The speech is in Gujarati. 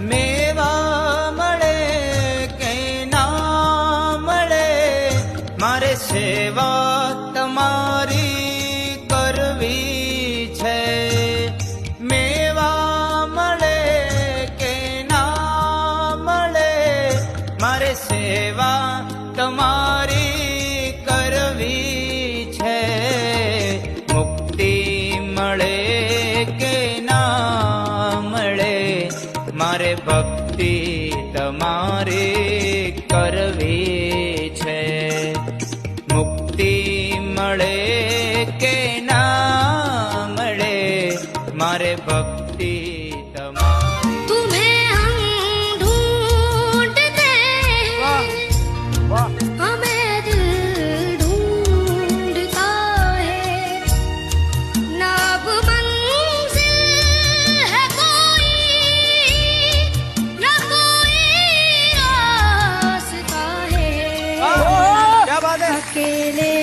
મેવા મળે કે મળે મારે સેવા તમારી કરવી છે મેવા મળે કે મળે મારે સેવા તમારી કરવી છે મુક્તિ મળે કે મારે ભક્તિ તમારે કરવી છે. મુક્તિ મળે કે ના મળે મારે ભક્તિ अकेले